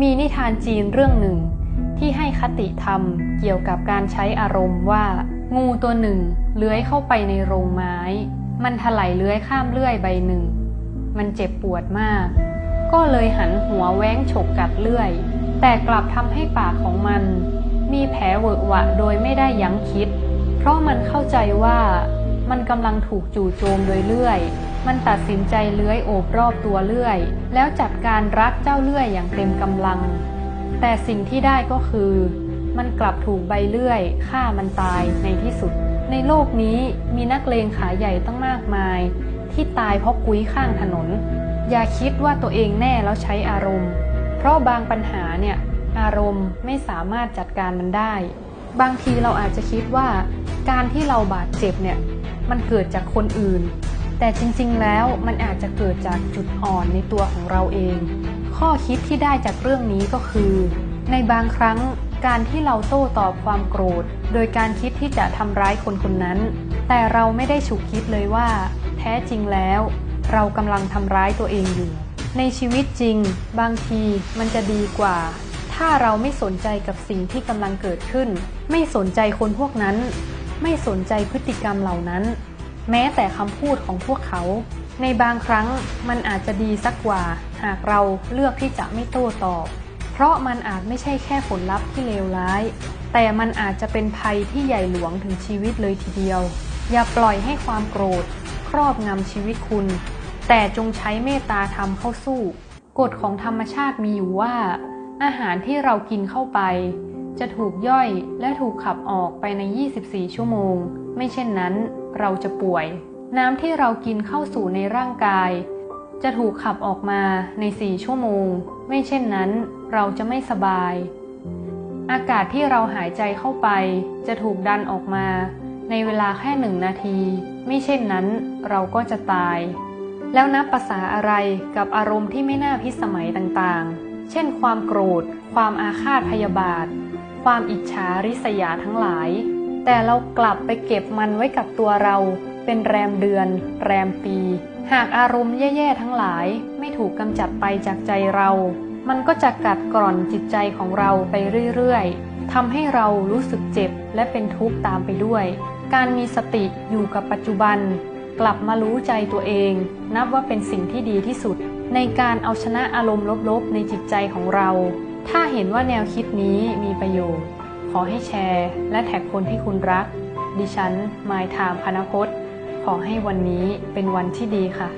มีนิทานจีนเรื่องหนึ่ง ที่ให้คติธรรมเกี่ยวกับการใช้อารมณ์ว่า งูตัวหนึ่งเลื้อยเข้าไปในโรงไม้ มันถลายเลื้อยข้ามเลื่อยใบหนึ่ง มันเจ็บปวดมาก ก็เลยหันหัวแว้งฉกกัดเลื่อย แต่กลับทำให้ปากของมัน มีแผลเวอะหวะโดยไม่ได้ยั้งคิด เพราะมันเข้าใจว่ามันกำลังถูกจู่โจมโดยเลื่อย มันตัดสินใจเลื้อยโอบรอบตัวเลื่อย แล้วจัดการรัดเจ้าเลื่อยอย่างเต็มกำลัง แต่สิ่งที่ได้ก็คือ มันกลับถูกใบเลื่อยฆ่ามันตายในที่สุด ในโลกนี้มีนักเลงขาใหญ่ตั้งมากมาย ที่ตายเพราะกุ้ยข้างถนน อย่าคิดว่าตัวเองแน่แล้วใช้อารมณ์ เพราะบางปัญหาเนี่ยอารมณ์ไม่สามารถจัดการมันได้ บางทีเราอาจจะคิดว่า การที่เราบาดเจ็บเนี่ยมันเกิดจากคนอื่น แต่จริงๆ แล้วมันอาจจะเกิดจากจุดอ่อนในตัวของเราเอง ข้อคิดที่ได้จากเรื่องนี้ก็คือ ในบางครั้งการที่เราโต้ตอบความโกรธ โดยการคิดที่จะทำร้ายคนคนนั้น แต่เราไม่ได้ฉุกคิดเลยว่า แท้จริงแล้ว เรากำลังทำร้ายตัวเองอยู่ ในชีวิตจริง บางทีมันจะดีกว่า ถ้าเราไม่สนใจกับสิ่งที่กำลังเกิดขึ้น ไม่สนใจคนพวกนั้น ไม่สนใจพฤติกรรมเหล่านั้น แม้แต่คำพูดของพวกเขา ในบางครั้งมันอาจจะดีสักกว่า หากเราเลือกที่จะไม่โต้ตอบ เพราะมันอาจไม่ใช่แค่ผลลัพธ์ที่เลวร้าย แต่มันอาจจะเป็นภัยที่ใหญ่หลวงถึงชีวิตเลยทีเดียว อย่าปล่อยให้ความโกรธ ครอบงำชีวิตคุณ แต่จงใช้เมตตาธรรมเข้าสู้ กฎของธรรมชาติมีอยู่ว่า อาหารที่เรากินเข้าไป จะถูกย่อยและถูกขับออกไปใน 24 ชั่วโมง ไม่เช่นนั้น เราจะป่วย น้ำที่เรากินเข้าสู่ในร่างกาย จะถูกขับออกมาใน4ชั่วโมง ไม่เช่นนั้นเราจะไม่สบาย อากาศที่เราหายใจเข้าไป จะถูกดันออกมา ในเวลาแค่หนึ่งนาที ไม่เช่นนั้นเราก็จะตาย แล้วนับภาษาอะไรกับอารมณ์ที่ไม่น่าพิสมัยต่างๆ เช่น ความโกรธ ความอาฆาตพยาบาท ความอิจฉาริษยาทั้งหลาย แต่เรากลับไปเก็บมันไว้กับตัวเรา เป็นแรมเดือน แรมปี หากอารมณ์แย่ๆทั้งหลาย ไม่ถูกกำจัดไปจากใจเรา มันก็จะกัดกร่อนจิตใจของเราไปเรื่อยๆทำให้เรารู้สึกเจ็บและเป็นทุกข์ตามไปด้วย การมีสติอยู่กับปัจจุบัน กลับมารู้ใจตัวเอง นับว่าเป็นสิ่งที่ดีที่สุด ในการเอาชนะอารมณ์ลบๆ ในจิตใจของเรา ถ้าเห็นว่าแนวคิดนี้มีประโยชน์ ขอให้แชร์ และแท็กคนที่คุณรัก ดิฉันมายทามคณพจน์ ขอให้วันนี้เป็นวันที่ดีค่ะ